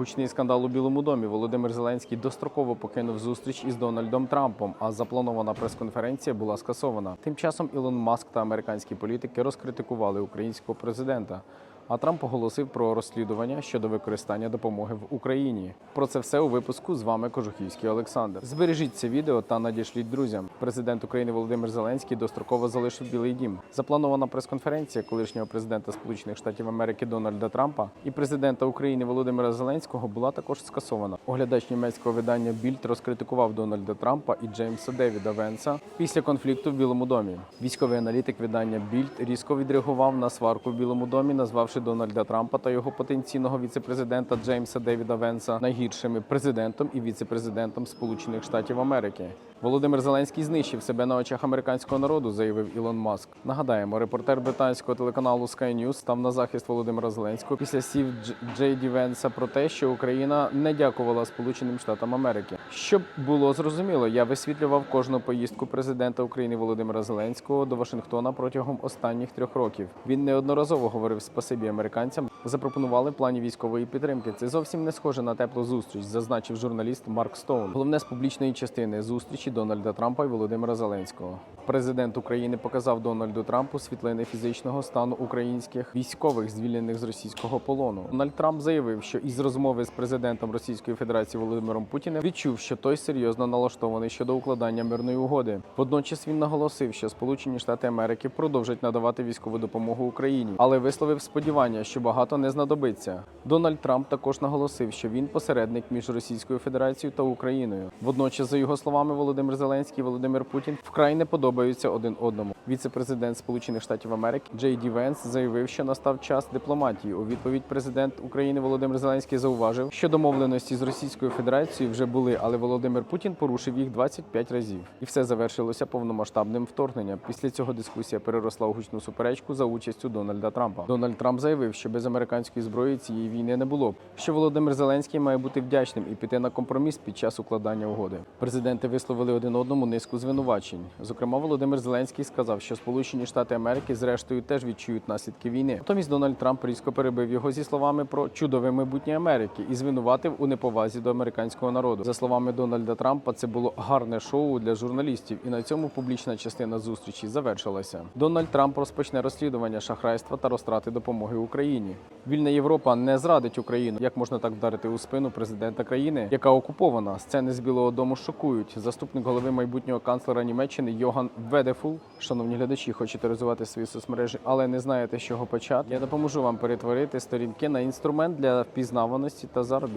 Гучний скандал у Білому домі. Володимир Зеленський достроково покинув зустріч із Дональдом Трампом, а запланована прес-конференція була скасована. Тим часом Ілон Маск та американські політики розкритикували українського президента. А Трамп оголосив про розслідування щодо використання допомоги в Україні. Про це все у випуску з вами Кожухівський Олександр. Збережіть це відео та надішліть друзям. Президент України Володимир Зеленський достроково залишив Білий Дім. Запланована прес-конференція колишнього президента Сполучених Штатів Америки Дональда Трампа і президента України Володимира Зеленського була також скасована. Оглядач німецького видання Більд розкритикував Дональда Трампа і Джеймса Девіда Венса після конфлікту в Білому домі. Військовий аналітик видання Більд різко відреагував на сварку в Білому домі, назвавши Дональда Трампа та його потенційного віцепрезидента Джеймса Девіда Венса найгіршими президентом і віцепрезидентом Сполучених Штатів Америки. Володимир Зеленський знищив себе на очах американського народу, заявив Ілон Маск. Нагадаємо, репортер британського телеканалу Sky News став на захист Володимира Зеленського після слів Дж- Джей Ді Венса про те, що Україна не дякувала Сполученим Штатам Америки. Щоб було зрозуміло, я висвітлював кожну поїздку президента України Володимира Зеленського до Вашингтона протягом останніх трьох років. Він неодноразово говорив спасибі американцям. Запропонували плані військової підтримки. Це зовсім не схоже на теплу зустріч, зазначив журналіст Марк Стоун. Головне з публічної частини зустрічі Дональда Трампа і Володимира Зеленського. Президент України показав Дональду Трампу світлини фізичного стану українських військових, звільнених з російського полону. Дональд Трамп заявив, що із розмови з президентом Російської Федерації Володимиром Путіним відчув, що той серйозно налаштований щодо укладання мирної угоди. Водночас він наголосив, що Сполучені Штати Америки продовжать надавати військову допомогу Україні, але висловив сподівання, що багато не знадобиться. Дональд Трамп також наголосив, що він посередник між Російською Федерацією та Україною. Водночас, за його словами, Володимир Зеленський і Володимир Путін вкрай не подобаються один одному. Віце-президент Сполучених Штатів Америки Джей Ді Венс заявив, що настав час дипломатії. У відповідь президент України Володимир Зеленський зауважив, що домовленості з Російською Федерацією вже були, але Володимир Путін порушив їх 25 разів, і все завершилося повномасштабним вторгненням. Після цього дискусія переросла у гучну суперечку за участю Дональда Трампа. Дональд Трамп заявив, що без американської зброї цієї війни не було. Що Володимир Зеленський має бути вдячним і піти на компроміс під час укладання угоди. Президенти висловили один одному низку звинувачень. Зокрема, Володимир Зеленський сказав, що Сполучені Штати Америки зрештою теж відчують наслідки війни. Натомість Дональд Трамп різко перебив його зі словами про чудове майбутнє Америки і звинуватив у неповазі до американського народу. За словами Дональда Трампа, це було гарне шоу для журналістів, і на цьому публічна частина зустрічі завершилася. Дональд Трамп розпочне розслідування шахрайства та розтрати допомоги Україні. Вільна Європа не зрадить Україну. Як можна так вдарити у спину президента країни, яка окупована? Сцени з Білого Дому шокують. Заступник голови майбутнього канцлера Німеччини Йоган Ведефул. Шановні глядачі, хочете розвивати свої соцмережі, але не знаєте, з чого почати. Я допоможу вам перетворити сторінки на інструмент для впізнаваності та заробітку.